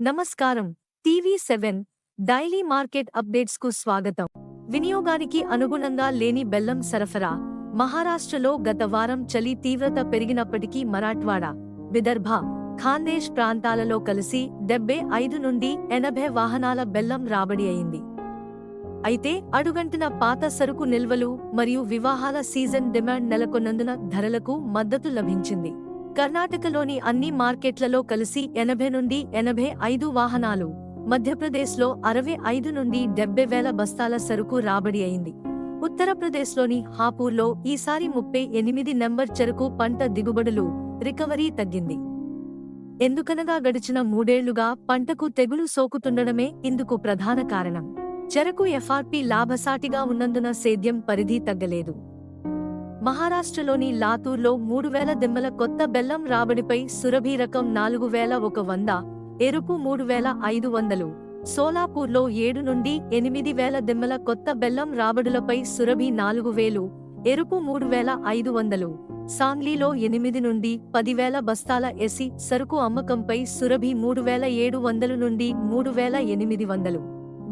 నమస్కారం. TV seven daily market అప్డేట్స్కు స్వాగతం. వినియోగానికి అనుగుణంగా లేని బెల్లం సరఫరా. మహారాష్ట్రలో గత వారం చలి తీవ్రత పెరిగినప్పటికీ మరాఠ్వాడా విదర్భ ఖాందేశ్ ప్రాంతాలలో కలిసి డెబ్బై ఐదు నుండి ఎనభై వాహనాల బెల్లం రాబడి అయింది. అయితే అడుగంటిన పాత సరుకు నిల్వలు మరియు వివాహాల సీజన్ డిమాండ్ నెలకొన్నందున ధరలకు మద్దతు లభించింది. కర్ణాటకలోని అన్ని మార్కెట్లలో కలిసి ఎనభై నుండి ఎనభై ఐదు వాహనాలు మధ్యప్రదేశ్లో అరవై ఐదు నుండి డెబ్బై వేల బస్తాల సరుకు రాబడి అయింది. ఉత్తరప్రదేశ్లోని హాపూర్లో ఈసారి ముప్పై ఎనిమిది నెంబర్ చెరకు పంట దిగుబడులు రికవరీ తగ్గింది. ఎందుకనగా గడిచిన మూడేళ్ళుగా పంటకు తెగులు సోకుతుండడమే ఇందుకు ప్రధాన కారణం. చెరకు ఎఫ్ఆర్పి లాభసాటిగా ఉన్నందున సేద్యం పరిధి తగ్గలేదు. మహారాష్ట్రలోని లాతూర్లో మూడు వేల దిమ్మల కొత్త బెల్లం రాబడిపై సురభి రకం నాలుగు వేల ఒక వంద ఎరుపు మూడు వేల ఐదు వందలు. సోలాపూర్లో ఏడు నుండి ఎనిమిది వేల దిమ్మల కొత్త బెల్లం రాబడులపై సురభి నాలుగు వేలు ఎరుపు మూడు వేల ఐదు వందలు. సాంగ్లీలో ఎనిమిది నుండి పదివేల బస్తాల ఎసి సరుకు అమ్మకంపై సురభి మూడు వేల ఏడు వందలు నుండి మూడు వేల ఎనిమిది వందలు.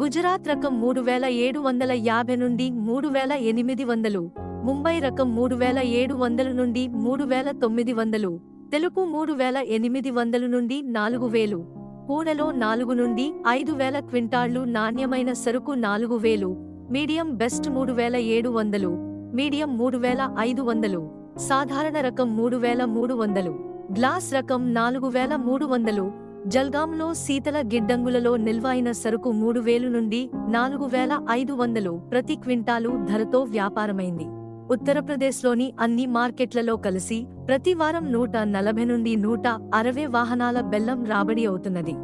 గుజరాత్ రకం మూడు వేల ఏడు వందల యాభై నుండి మూడు వేల ఎనిమిది వందలు. ముంబై రకం మూడు వేల ఏడు వందల నుండి మూడు వేల తొమ్మిది వందలు తెలుపు మూడు వేల ఎనిమిది వందల నుండి నాలుగు వేలు పూణెలో నాలుగు నుండి ఐదు వేల క్వింటాళ్ళు నాణ్యమైన సరుకు నాలుగు వేలు మీడియం బెస్ట్ మూడు వేల ఏడు వందలు మీడియం మూడు వేల ఐదు వందలు సాధారణ రకం మూడు వేల మూడు వందలు గ్లాస్ రకం నాలుగు వేల మూడు వందలు జల్గాంలో శీతల గిడ్డంగులలో నిల్వైన సరుకు మూడు వేలు నుండి నాలుగు వేల ఐదు వందలు ప్రతి క్వింటాలు ధరతో వ్యాపారమైంది. ఉత్తరప్రదేశ్లోని అన్ని మార్కెట్లలో కలిసి ప్రతి వారం నూట నలభై నుండి నూట అరవై వాహనాల బెల్లం రాబడి అవుతున్నది.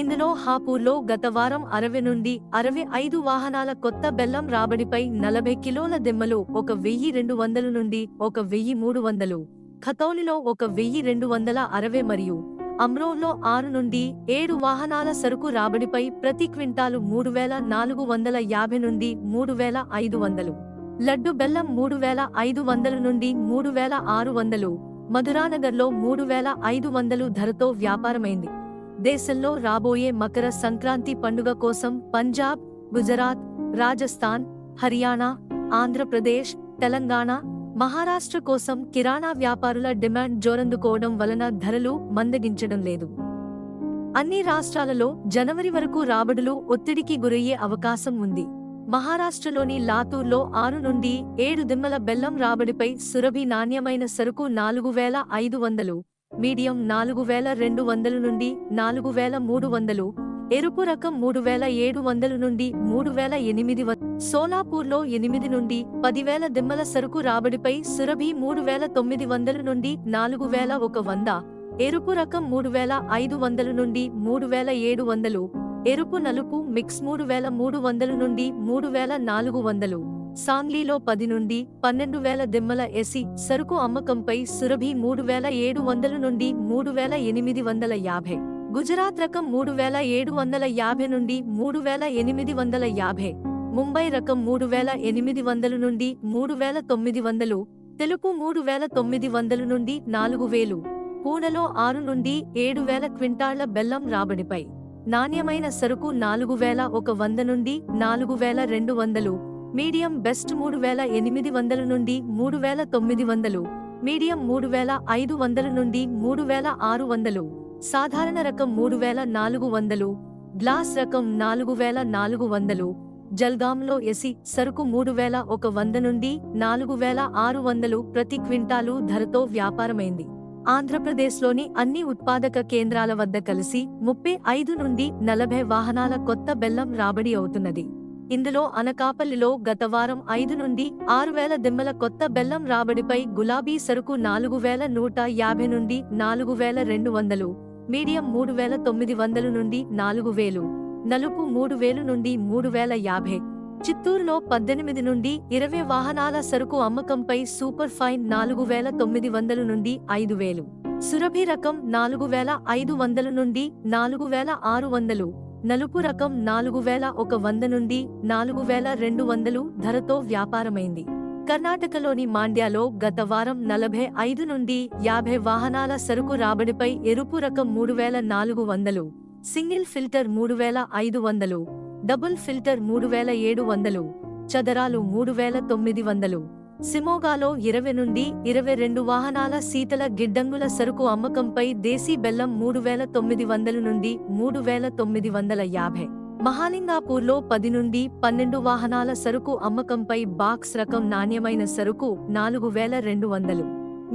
ఇందులో హాపూర్లో గత వారం అరవై నుండి అరవై ఐదు వాహనాల కొత్త బెల్లం రాబడిపై నలభై కిలోల దిమ్మలు ఒక వెయ్యి రెండు వందల నుండి ఒక వెయ్యి మూడు వందలు ఖతౌలిలో ఒక వెయ్యి రెండు వందల అరవై మరియు అమ్రోలో ఆరు నుండి ఏడు వాహనాల సరుకు రాబడిపై ప్రతి క్వింటాలు మూడు వేల నాలుగు వందల యాభై నుండి మూడు వేల ఐదు వందలు. లడ్డు బెల్లం మూడు వేల ఐదు వందల నుండి మూడు వేల ఆరు వందలు మధురానగర్లో మూడు వేల ఐదు వందలు ధరతో వ్యాపారమైంది. దేశంలో రాబోయే మకర సంక్రాంతి పండుగ కోసం పంజాబ్ గుజరాత్ రాజస్థాన్ హర్యానా ఆంధ్రప్రదేశ్ తెలంగాణ మహారాష్ట్ర కోసం కిరాణా వ్యాపారుల డిమాండ్ జోరందుకోవడం వలన ధరలు మందగించడం లేదు. అన్ని రాష్ట్రాలలో జనవరి వరకు రాబడులు ఒత్తిడికి గురయ్యే అవకాశం ఉంది. మహారాష్ట్రలోని లాతూర్లో ఆరు నుండి ఏడు దిమ్మల బెల్లం రాబడిపై సురభి నాణ్యమైన సరుకు నాలుగు వేల ఐదు వందలు మీడియం నాలుగు వేల రెండు వందలు నుండి నాలుగు వేల మూడు వందలు ఎరుపు రకం మూడు వేల ఏడు వందలు నుండి మూడు వేల ఎనిమిది సోలాపూర్లో ఎనిమిది నుండి పదివేల దిమ్మల సరుకు రాబడిపై సురభి మూడు వేల తొమ్మిది వందల నుండి నాలుగు వేల ఒక వంద ఎరుపు రకం మూడు వేల ఐదు వందల నుండి మూడు వేల ఏడు వందలు ఎరుపు నలుపు మిక్స్ మూడు వేల మూడు వందల నుండి మూడు వేల నాలుగు వందలు. సాంగ్లీలో పది నుండి పన్నెండు వేల దిమ్మల ఎసి సరుకు అమ్మకంపై సురభి మూడు వేల ఏడు వందల నుండి మూడు వేల ఎనిమిది వందల యాభై. గుజరాత్ రకం మూడు వేల ఏడు వందల యాభై నుండి మూడు వేల ఎనిమిది వందల యాభై. ముంబై రకం మూడు వేల ఎనిమిది వందల నుండి మూడు వేల తొమ్మిది వందలు. తెలుపు మూడు వేల తొమ్మిది వందల నుండి నాలుగు వేలు. పూణెలో ఆరు నుండి ఏడు వేల క్వింటాళ్ళ బెల్లం రాబడిపై. నాణ్యమైన సరుకు నాలుగు వేల ఒక వంద నుండి నాలుగు వేల రెండు వందలు. మీడియం బెస్ట్ మూడు వేల ఎనిమిది వందల నుండి మూడు వేల తొమ్మిది వందలు. మీడియం మూడు వేల ఐదు వందల నుండి మూడు వేల ఆరు వందలు. సాధారణ రకం మూడు వేల నాలుగు వందలు. గ్లాస్ రకం నాలుగు వేల నాలుగు వందలు. జల్గాంలో ఎసి సరుకు మూడు వేల ఒక వంద నుండి నాలుగు వేల ఆరు వందలు ప్రతి క్వింటాలు ధరతో వ్యాపారమైంది. ఆంధ్రప్రదేశ్లోని అన్ని ఉత్పాదక కేంద్రాల వద్ద కలిసి ముప్పై ఐదు నుండి నలభై వాహనాల కొత్త బెల్లం రాబడి అవుతున్నది. ఇందులో అనకాపల్లిలో గత వారం ఐదు నుండి ఆరు వేల దిమ్మల కొత్త బెల్లం రాబడిపై గులాబీ సరుకు నాలుగు వేల నూట యాభై నుండి నాలుగు వేల రెండు వందలు మీడియం మూడు వేల తొమ్మిది వందలు నుండి నాలుగు వేలు నలుపు మూడు వేలు నుండి మూడు వేల యాభై చిత్తూరులో పద్దెనిమిది నుండి ఇరవై వాహనాల సరుకు అమ్మకంపై సూపర్ ఫైన్ నాలుగు వేల తొమ్మిది వందల నుండి ఐదు వేలు. సురభి రకం నాలుగు వేల ఐదు వందల నుండి నాలుగు వేల ఆరు వందలు. నలుపు రకం నాలుగు వేల ఒక వంద నుండి నాలుగు వేల రెండు వందలు ధరతో వ్యాపారమైంది. కర్ణాటకలోని మాండ్యాలో గత వారం నలభై ఐదు నుండి యాభై వాహనాల సరుకు రాబడిపై ఎరుపు రకం మూడు వేల నాలుగు వందలు. సింగిల్ ఫిల్టర్ మూడు వేల ఐదు వందలు. డబుల్ ఫిల్టర్ మూడు వేల ఏడు వందలు చదరాలు మూడు వేల తొమ్మిది వందలు. సిమోగాలో ఇరవై నుండి ఇరవై రెండు వాహనాల శీతల గిడ్డంగుల సరుకు అమ్మకంపై దేశీ బెల్లం మూడు వేల తొమ్మిది వందల నుండి మూడు వేల తొమ్మిది వందల యాభై. మహాలింగాపూర్లో పది నుండి పన్నెండు వాహనాల సరుకు అమ్మకంపై బాక్స్ రకం నాణ్యమైన సరుకు నాలుగు వేల రెండు వందలు.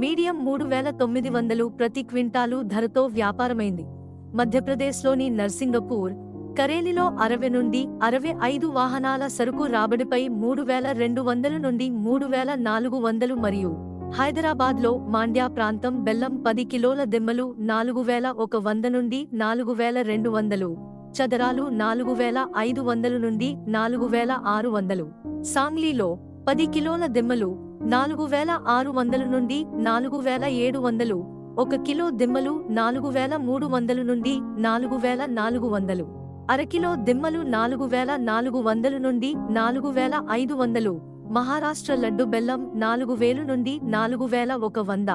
మీడియం మూడు వేల తొమ్మిది వందలు ప్రతి క్వింటాలు ధరతో వ్యాపారమైంది. మధ్యప్రదేశ్లోని నర్సింగపూర్ కరేలిలో అరవై నుండి అరవై ఐదు వాహనాల సరుకు రాబడిపై మూడు వేల రెండు వందల నుండి మూడు వేల నాలుగు వందలు మరియు హైదరాబాద్లో మాండ్యా ప్రాంతం బెల్లం పది కిలోల దిమ్మలు నాలుగు వేల ఒక వంద నుండి నాలుగు వేల రెండు వందలు చదరాలు నాలుగు వేల ఐదు వందల నుండి నాలుగు వేల ఆరు వందలు సాంగ్లీలో పది కిలోల దిమ్మలు నాలుగు వేల ఆరు వందల నుండి నాలుగు వేల ఏడు వందలు ఒక కిలో దిమ్మలు నాలుగు వేల మూడు వందలు నుండి నాలుగు వేల నాలుగు వందలు. అరకిలో దిమ్మలు నాలుగు వేల నాలుగు వందలు నుండి నాలుగు వేల ఐదు వందలు. మహారాష్ట్ర లడ్డు బెల్లం నాలుగు వేలు నుండి నాలుగు వేల ఒక వంద.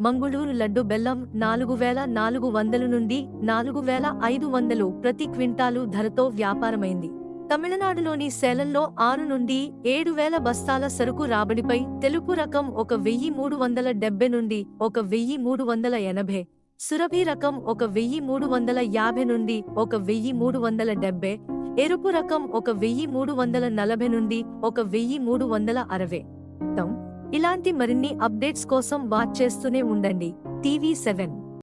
మంగుళూరు లడ్డు బెల్లం నాలుగు వేల నాలుగు వందలు నుండి నాలుగు వేల ఐదు వందలు ప్రతి క్వింటాలు ధరతో వ్యాపారమైంది. తమిళనాడులోని సేలంలో ఆరు నుండి ఏడు వేల బస్తాల సరుకు రాబడిపై తెలుపు రకం ఒక వెయ్యి మూడు వందల డెబ్బై నుండి ఒక వెయ్యి మూడు వందల ఎనభై. సురభి రకం ఒక వెయ్యి మూడు వందల యాభై నుండి ఒక వెయ్యి మూడు వందల డెబ్బై ఎరుపు రకం ఒక వెయ్యి మూడు వందల నలభై నుండి ఒక వెయ్యి మూడు వందల అరవై. ఇలాంటి మరిన్ని అప్డేట్స్ కోసం వాచ్ చేస్తూనే ఉండండి. TV seven.